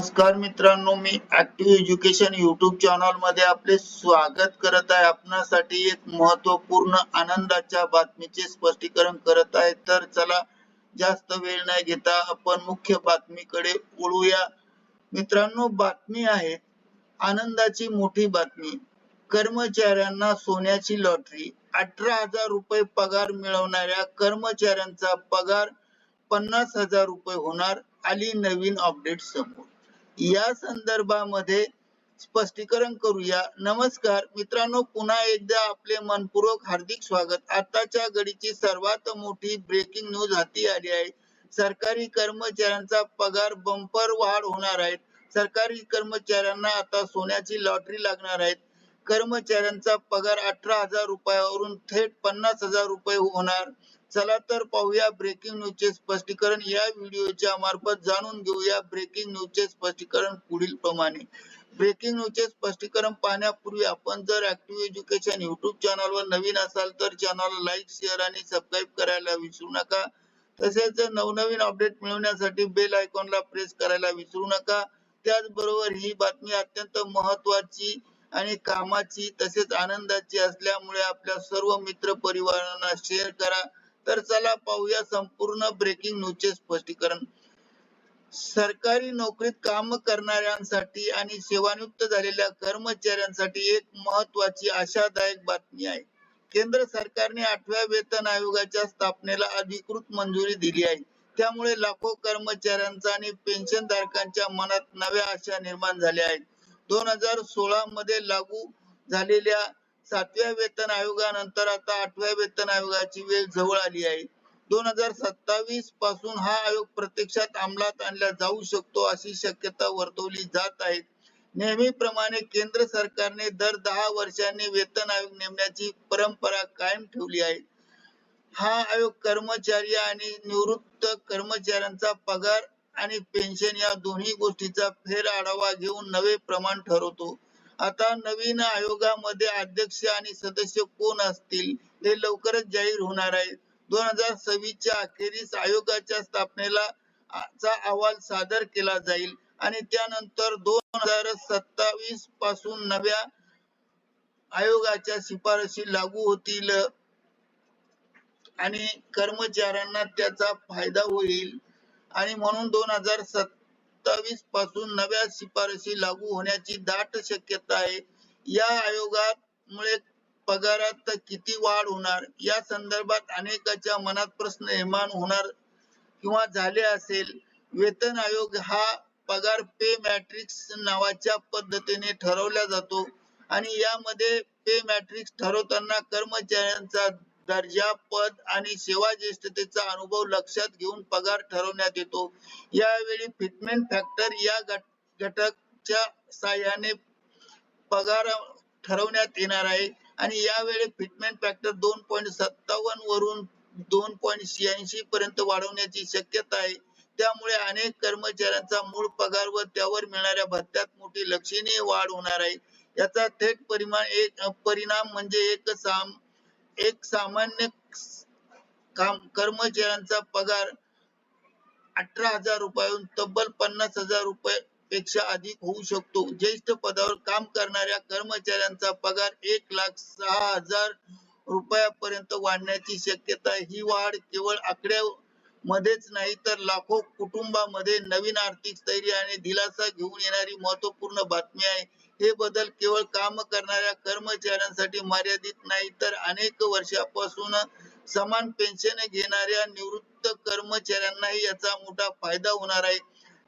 नमस्कार मित्रांनो मी ऍक्टिव्ह एज्युकेशन युट्यूब चॅनलमध्ये आपले स्वागत करत आहे. आपणासाठी एक महत्त्वपूर्ण आनंदाच्या बातमीचे स्पष्टीकरण करत आहे. तर चला जास्त वेळ नाही घेता आपण मुख्य बातमीकडे वळूया. मित्रांनो बातमी आहे आनंदाची मोठी बातमी. कर्मचाऱ्यांना सोन्याची लॉटरी अठरा हजार रुपये पगार मिळवणाऱ्या कर्मचाऱ्यांचा पगार पन्नास हजार रुपये होणार आली नवीन अपडेट समोर. या संदर्भामध्ये स्पष्टीकरण करूया. नमस्कार मित्रांनो पुन्हा एकदा आपले मनपूर्वक हार्दिक स्वागत. आताच्या घडीची सर्वात मोठी ब्रेकिंग न्यूज हाती आली आहे. सरकारी कर्मचाऱ्यांचा पगार बंपर वाढ होणार आहे. सरकारी कर्मचाऱ्यांना आता सोन्याची लॉटरी लागणार आहे. कर्मचाऱ्यांचा पगार अठरा हजार रुपयावरून थेट पन्नास हजार रुपये होणार. चला तर पाहूया ब्रेकिंग न्यूजचे स्पष्टीकरण. या व्हिडिओच्या मार्फत जाणून घेऊया ब्रेकिंग न्यूजचे स्पष्टीकरण पुढील प्रमाणे. ब्रेकिंग न्यूजचे स्पष्टीकरण पाहण्यापूर्वी आपण जर ऍक्टिव्ह एज्युकेशन युट्यूब चॅनलवर नवीन असाल तर चॅनल लाईक शेअर आणि सबस्क्राईब करायला विसरू नका. तसेच नवनवीन अपडेट मिळवण्यासाठी बेल आयकॉनला प्रेस करायला विसरू नका. त्याचबरोबर ही बातमी अत्यंत महत्वाची आणि कामाची तसेच आनंदाची असल्यामुळे आपल्या सर्व मित्र परिवारांना शेअर करा. तर चला पाहूया संपूर्ण ब्रेकिंग न्यूजचे स्पष्टीकरण. सरकारी नोकरीत काम करणाऱ्यांसाठी आणि सेवानिवृत्त झालेल्या कर्मचाऱ्यांसाठी एक महत्वाची आशादायक बातमी आहे. केंद्र सरकारने आठव्या वेतन आयोगाच्या स्थापनेला अधिकृत मंजुरी दिली आहे. त्यामुळे लाखो कर्मचाऱ्यांचा आणि पेन्शन धारकांच्या मनात नव्या आशा निर्माण झाल्या आहेत. दोन हजार सोळा मध्ये लागू झालेल्या सातव्या वेतन आयोगानंतर आता आठव्या वेतन आयोगाची वेळ जवळ आली आहे. दोन हजार सत्तावीसपासून हा आयोग प्रत्यक्षात अंमलात आणला जाऊ शकतो अशी शक्यता वर्तवली जात आहे. नेहमीप्रमाणे केंद्र सरकारने दर दहा वर्षांनी वेतन आयोग नेमण्याची परंपरा कायम ठेवली आहे. हा आयोग कर्मचारी आणि निवृत्त कर्मचाऱ्यांचा पगार आणि पेन्शन या दोन्ही गोष्टीचा फेर आढावा घेऊन नवे प्रमाण ठरवतो. आता नवीन आयोगामध्ये अध्यक्ष आणि सदस्य कोण असतील हे लवकरच जाहीर होणार आहे. दोन हजार सव्वीसच्या अखेरीस आयोगाच्या स्थापनेला चा अहवाल सादर केला जाईल आणि त्यानंतर दोन हजार सत्तावीसपासून नव्या आयोगाच्या शिफारशी लागू होतील आणि कर्मचाऱ्यांना त्याचा फायदा होईल. आणि म्हणून दोन हजार सत्तावीसपासून नव्या शिफारसी लागू होण्याची दाट शक्यता आहे. या आयोगात मुळे पगारात किती वाढ होणार? या संदर्भात अनेकाच्या मनात प्रश्न निर्माण होणार किंवा झाले असेल. वेतन आयोग हा पगार पे मॅट्रिक्स नावाच्या पद्धतीने ठरवला जातो आणि यामध्ये पे मॅट्रिक्स ठरवताना कर्मचाऱ्यांचा दर्जा पद आणि सेवा ज्येष्ठतेचा अनुभव लक्षात घेऊन पगार ठरवण्यात येतो. यावेळी फिटमेंट फॅक्टर या घटकच्या साह्याने पगार ठरवण्यात येणार आहे. आणि यावेळी फिटमेंट फॅक्टर दोन पॉईंट सत्तावन्न वरून दोन पॉईंट शहाऐंशी पर्यंत वाढवण्याची शक्यता आहे. त्यामुळे अनेक कर्मचाऱ्यांचा मूळ पगार व त्यावर मिळणाऱ्या भत्त्यात मोठी लक्षणीय वाढ होणार आहे. याचा थेट परिमाण एक परिणाम म्हणजे एक साम एक सामान्य काम कर्मचाऱ्यांचा पगार अठरा हजार रुपयाहून तब्बल पन्नास हजार रुपये पेक्षा अधिक होऊ शकतो. ज्येष्ठ पदावर काम करणाऱ्या कर्मचाऱ्यांचा पगार एक लाख सहा हजार रुपयापर्यंत वाढण्याची शक्यता ही वाढ केवळ आकड्या मध्येच नाही तर लाखो कुटुंबामध्ये नवीन आर्थिक स्थैर्य आणि दिलासा घेऊन येणारी महत्त्वपूर्ण बातमी आहे. हे बदल केवळ काम करणाऱ्या कर्मचाऱ्यांसाठी मर्यादित नाही तर अनेक वर्षापासून समान पेन्शन घेणाऱ्या निवृत्त कर्मचाऱ्यांनाही याचा मोठा फायदा होणार आहे.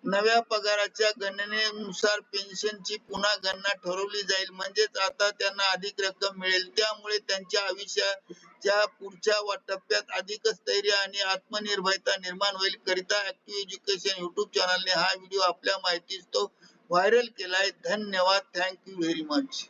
नव्या पगाराच्या गणनेनुसार पेन्शनची पुन्हा गणना ठरवली जाईल. म्हणजेच आता त्यांना अधिक रक्कम मिळेल. त्यामुळे त्यांच्या आयुष्याच्या पुढच्या टप्प्यात अधिकच स्थैर्य आणि आत्मनिर्भरता निर्माण होईल. करिता ऍक्टिव्ह एज्युकेशन युट्यूब चॅनलने हा व्हिडिओ आपल्या माहितीस तो व्हायरल केलाय. धन्यवाद. Thank you very much